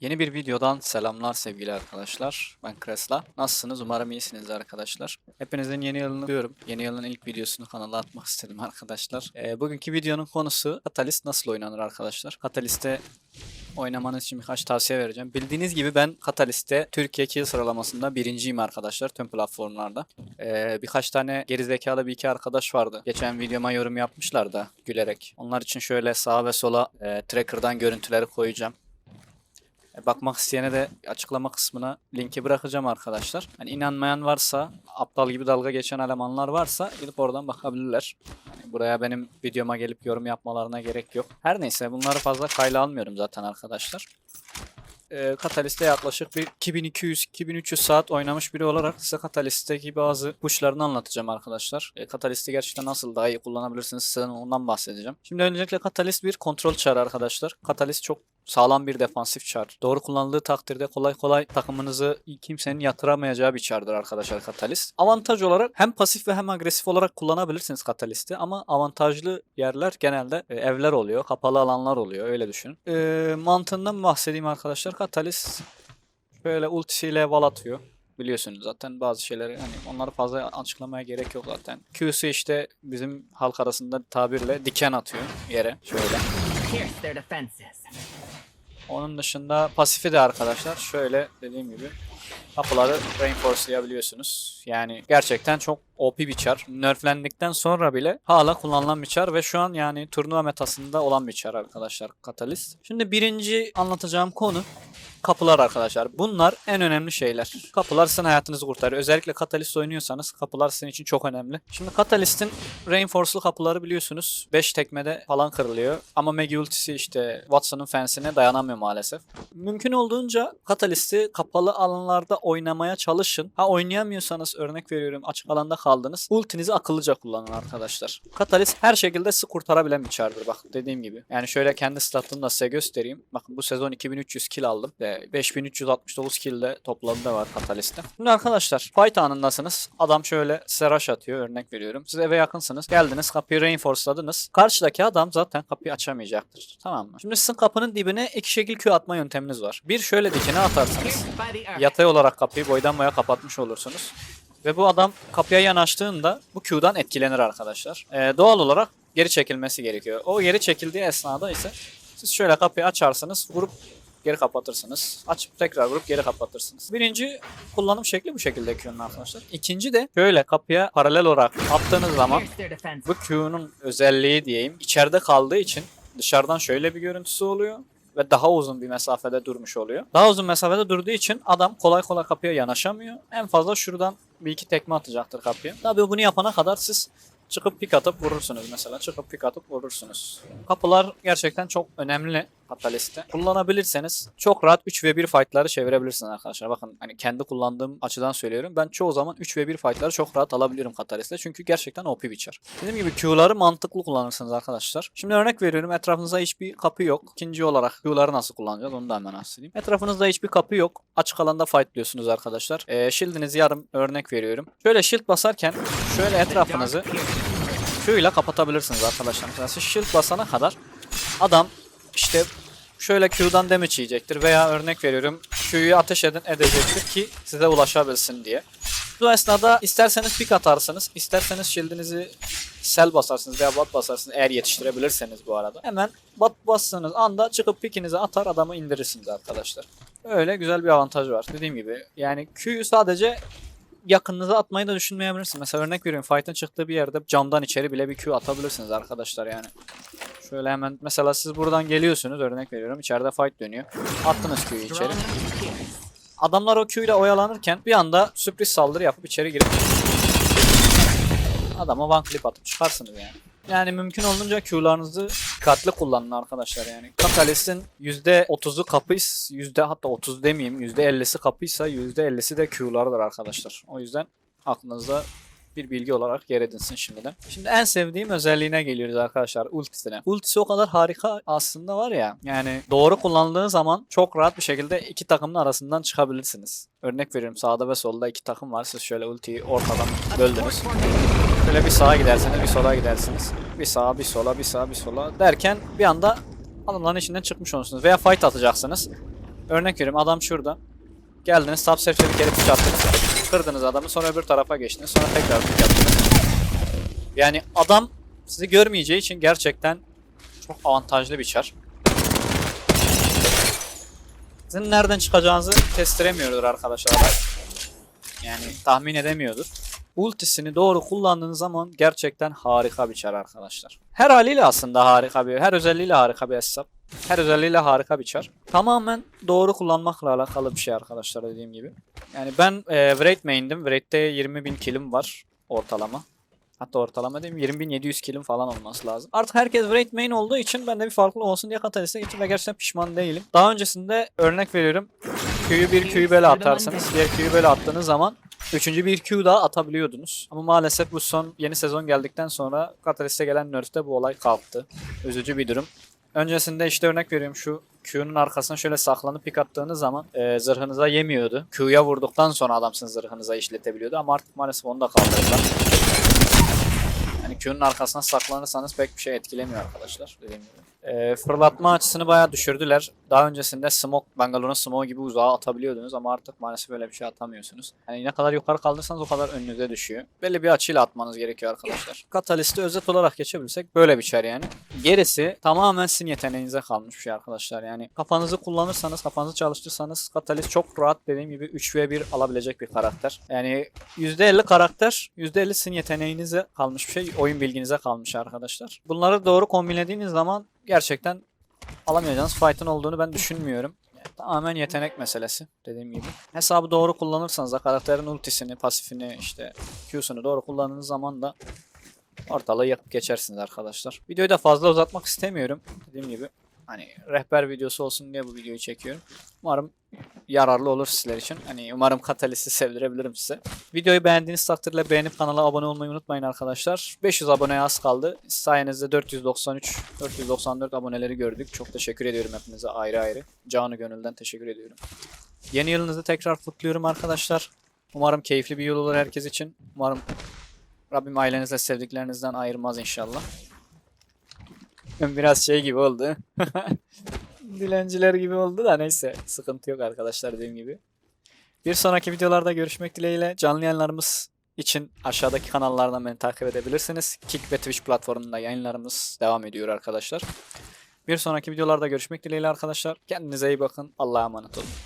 Yeni bir videodan selamlar sevgili arkadaşlar. Ben Kresla. Nasılsınız? Umarım iyisiniz arkadaşlar. Hepinizin yeni yılını diyorum. Yeni yılın ilk videosunu kanala atmak istedim arkadaşlar. Ee, bugünkü videonun konusu Catalyst nasıl oynanır arkadaşlar. Catalyst'te oynamanız için birkaç tavsiye vereceğim. Bildiğiniz gibi ben Catalyst'te Türkiye kill sıralamasında birinciyim arkadaşlar tüm platformlarda. Ee, birkaç tane gerizekalı bir iki arkadaş vardı. Geçen videoma yorum yapmışlar da gülerek. Onlar için şöyle sağa ve sola e, tracker'dan görüntüleri koyacağım. E, Bakmak isteyene de açıklama kısmına linki bırakacağım arkadaşlar. Hani inanmayan varsa, aptal gibi dalga geçen elemanlar varsa gidip oradan bakabilirler. Hani buraya benim videoma gelip yorum yapmalarına gerek yok. Her neyse bunları fazla kayla almıyorum zaten arkadaşlar. E, Catalyst'te yaklaşık bir 2200-2300 saat oynamış biri olarak size Catalyst'teki bazı kuşlarını anlatacağım arkadaşlar. E, Catalyst'i gerçekten nasıl daha iyi kullanabilirsiniz size ondan bahsedeceğim. Şimdi öncelikle Catalyst bir kontrol çarı arkadaşlar. Catalyst çok sağlam bir defansif çar. Doğru kullanıldığı takdirde kolay kolay takımınızı kimsenin yatıramayacağı bir çardır arkadaşlar Catalyst. Avantaj olarak hem pasif ve hem agresif olarak kullanabilirsiniz Catalyst'i ama avantajlı yerler genelde e, evler oluyor, kapalı alanlar oluyor öyle düşünün. E, mantığından bahsedeyim arkadaşlar. Catalyst şöyle ultisiyle wall atıyor. Biliyorsunuz zaten bazı şeyleri hani onları fazla açıklamaya gerek yok zaten. Q'su işte bizim halk arasında tabirle diken atıyor yere şöyle. Onun dışında pasifi de arkadaşlar şöyle dediğim gibi kapıları reinforcelayabiliyorsunuz. Yani gerçekten çok OP bir çar. Nerflendikten sonra bile hala kullanılan bir çar ve şu an yani turnuva metasında olan bir çar arkadaşlar Catalyst. Şimdi birinci anlatacağım konu kapılar arkadaşlar. Bunlar en önemli şeyler. Kapılar sizin hayatınızı kurtarıyor. Özellikle Catalyst oynuyorsanız kapılar sizin için çok önemli. Şimdi Catalyst'in Reinforce'lu kapıları biliyorsunuz 5 tekmede falan kırılıyor. Ama Maggie ultisi işte Watson'ın fensine dayanamıyor maalesef. Mümkün olduğunca Catalyst'i kapalı alanlarda oynamaya çalışın. Ha oynayamıyorsanız örnek veriyorum açık alanda kaldınız. Ultinizi akıllıca kullanın arkadaşlar. Catalyst her şekilde sizi kurtarabilen bir çardır bak dediğim gibi. Yani şöyle kendi statını da size göstereyim. Bakın bu sezon 2300 kill aldım ve 5369 kill de da var Catalyst'te. Şimdi arkadaşlar fight anındasınız. Adam şöyle rush atıyor örnek veriyorum. Siz eve yakınsınız. Geldiniz kapıyı reinforceladınız. Karşıdaki adam zaten kapıyı açamayacaktır. Tamam mı? Şimdi sizin kapının dibine iki şekil Q atma yönteminiz var. Bir şöyle dikine earth. Yatay olarak kapıyı boydan boya kapatmış olursunuz. Ve bu adam kapıya yanaştığında bu Q'dan etkilenir arkadaşlar. Ee, doğal olarak geri çekilmesi gerekiyor. O geri çekildiği esnada ise siz şöyle kapıyı açarsınız, vurup geri kapatırsınız. Açıp tekrar vurup geri kapatırsınız. Birinci kullanım şekli bu şekilde Q'nun arkadaşlar. İkinci de şöyle kapıya paralel olarak attığınız zaman bu Q'nun özelliği diyeyim içeride kaldığı için dışarıdan şöyle bir görüntüsü oluyor ve daha uzun bir mesafede durmuş oluyor. Daha uzun mesafede durduğu için adam kolay kolay kapıya yanaşamıyor. En fazla şuradan bir iki tekme atacaktır kapıya. Tabii bunu yapana kadar siz çıkıp pik atıp vurursunuz mesela. Çıkıp pik atıp vurursunuz. Kapılar gerçekten çok önemli Catalyst'te. Kullanabilirseniz çok rahat 3 ve 1 fight'ları çevirebilirsiniz arkadaşlar. Bakın hani kendi kullandığım açıdan söylüyorum. Ben çoğu zaman 3 ve 1 fight'ları çok rahat alabiliyorum Catalyst'te. Çünkü gerçekten OP bir çar. Dediğim gibi Q'ları mantıklı kullanırsınız arkadaşlar. Şimdi örnek veriyorum. Etrafınızda hiçbir kapı yok. İkinci olarak Q'ları nasıl kullanacağız onu da hemen bahsedeyim. Etrafınızda hiçbir kapı yok. Açık alanda fightlıyorsunuz arkadaşlar. Ee, shield'inizi yarım örnek veriyorum. Şöyle shield basarken şöyle etrafınızı Q ile kapatabilirsiniz arkadaşlar. Mesela shield basana kadar adam işte şöyle Q'dan damage yiyecektir veya örnek veriyorum Q'yu ateş edin edecektir ki size ulaşabilsin diye. Bu esnada isterseniz pik atarsınız, isterseniz shield'inizi sel basarsınız veya bat basarsınız eğer yetiştirebilirseniz bu arada. Hemen bat bastığınız anda çıkıp pikinizi atar adamı indirirsiniz arkadaşlar. Öyle güzel bir avantaj var. Dediğim gibi yani Q'yu sadece yakınınıza atmayı da düşünmeyebilirsiniz. Mesela örnek veriyorum fight'ın çıktığı bir yerde camdan içeri bile bir Q atabilirsiniz arkadaşlar yani. Şöyle hemen mesela siz buradan geliyorsunuz örnek veriyorum içeride fight dönüyor. Attınız Q'yu içeri. Adamlar o Q oyalanırken bir anda sürpriz saldırı yapıp içeri girip adama one clip atıp çıkarsınız yani. Yani mümkün olunca Q'larınızı dikkatli kullanın arkadaşlar yani. Catalyst'in %30'u kapıysa, yüzde hatta 30 demeyeyim %50'si kapıysa %50'si de Q'lardır arkadaşlar. O yüzden aklınızda bir bilgi olarak yer edinsin şimdiden. Şimdi en sevdiğim özelliğine geliyoruz arkadaşlar ultisine. Ultisi o kadar harika aslında var ya. Yani doğru kullanıldığı zaman çok rahat bir şekilde iki takımın arasından çıkabilirsiniz. Örnek veriyorum sağda ve solda iki takım var. Siz şöyle ultiyi ortadan böldünüz. Şöyle bir sağa gidersiniz, bir sola gidersiniz. Bir sağa, bir sola, bir sağa, bir sola derken bir anda adamların içinden çıkmış olursunuz. Veya fight atacaksınız. Örnek veriyorum adam şurada. Geldiniz subsearch'e bir kere attınız. Kırdınız adamı sonra öbür tarafa geçtiniz. Sonra tekrar pick attınız. Yani adam sizi görmeyeceği için gerçekten çok avantajlı bir çar. Sizin nereden çıkacağınızı kestiremiyordur arkadaşlar. Yani tahmin edemiyordur. Ultisini doğru kullandığınız zaman gerçekten harika bir çar arkadaşlar. Her haliyle aslında harika bir, her özelliğiyle harika bir hesap. Her özelliğiyle harika bir çar. Tamamen doğru kullanmakla alakalı bir şey arkadaşlar dediğim gibi. Yani ben e, Wraith main'dim. Wraith'te 20.000 killim var ortalama. Hatta ortalama değil mi? 20.700 killim falan olması lazım. Artık herkes Wraith main olduğu için ben de bir farklı olsun diye Catalyst'e gittim ve gerçekten pişman değilim. Daha öncesinde örnek veriyorum. Q'yu bir Q'yu böyle atarsanız diğer Q'yu böyle attığınız zaman Üçüncü bir Q daha atabiliyordunuz. Ama maalesef bu son yeni sezon geldikten sonra Catalyst'e gelen nerf'te bu olay kalktı. Üzücü bir durum. Öncesinde işte örnek veriyorum şu Q'nun arkasına şöyle saklanıp pik attığınız zaman e, zırhınıza yemiyordu. Q'ya vurduktan sonra adam sizin zırhınıza işletebiliyordu ama artık maalesef onu da kaldırdılar. Yani Q'nun arkasına saklanırsanız pek bir şey etkilemiyor arkadaşlar dediğim gibi. E, fırlatma açısını bayağı düşürdüler. Daha öncesinde smoke, Bangalore'un smoke gibi uzağa atabiliyordunuz ama artık maalesef öyle bir şey atamıyorsunuz. Yani ne kadar yukarı kaldırırsanız o kadar önünüze düşüyor. Belli bir açıyla atmanız gerekiyor arkadaşlar. Catalyst'i özet olarak geçebilirsek böyle bir çar yani. Gerisi tamamen sizin yeteneğinize kalmış bir şey arkadaşlar. Yani kafanızı kullanırsanız, kafanızı çalıştırırsanız Catalyst çok rahat dediğim gibi 3v1 alabilecek bir karakter. Yani %50 karakter, %50 sizin yeteneğinize kalmış bir şey, oyun bilginize kalmış arkadaşlar. Bunları doğru kombinlediğiniz zaman gerçekten alamayacağınız fight'ın olduğunu ben düşünmüyorum. Yani tamamen yetenek meselesi dediğim gibi. Hesabı doğru kullanırsanız da karakterin ultisini, pasifini, işte Q'sunu doğru kullandığınız zaman da ortalığı yakıp geçersiniz arkadaşlar. Videoyu da fazla uzatmak istemiyorum. Dediğim gibi hani rehber videosu olsun diye bu videoyu çekiyorum. Umarım yararlı olur sizler için. Hani umarım Catalyst'i sevdirebilirim size. Videoyu beğendiğiniz takdirde beğenip kanala abone olmayı unutmayın arkadaşlar. 500 aboneye az kaldı. Sayenizde 493, 494 aboneleri gördük. Çok teşekkür ediyorum hepinize ayrı ayrı. Canı gönülden teşekkür ediyorum. Yeni yılınızı tekrar kutluyorum arkadaşlar. Umarım keyifli bir yıl olur herkes için. Umarım Rabbim ailenizle sevdiklerinizden ayırmaz inşallah. Biraz şey gibi oldu. Dilenciler gibi oldu da neyse sıkıntı yok arkadaşlar dediğim gibi. Bir sonraki videolarda görüşmek dileğiyle canlı yayınlarımız için aşağıdaki kanallardan beni takip edebilirsiniz. Kick ve Twitch platformunda yayınlarımız devam ediyor arkadaşlar. Bir sonraki videolarda görüşmek dileğiyle arkadaşlar. Kendinize iyi bakın. Allah'a emanet olun.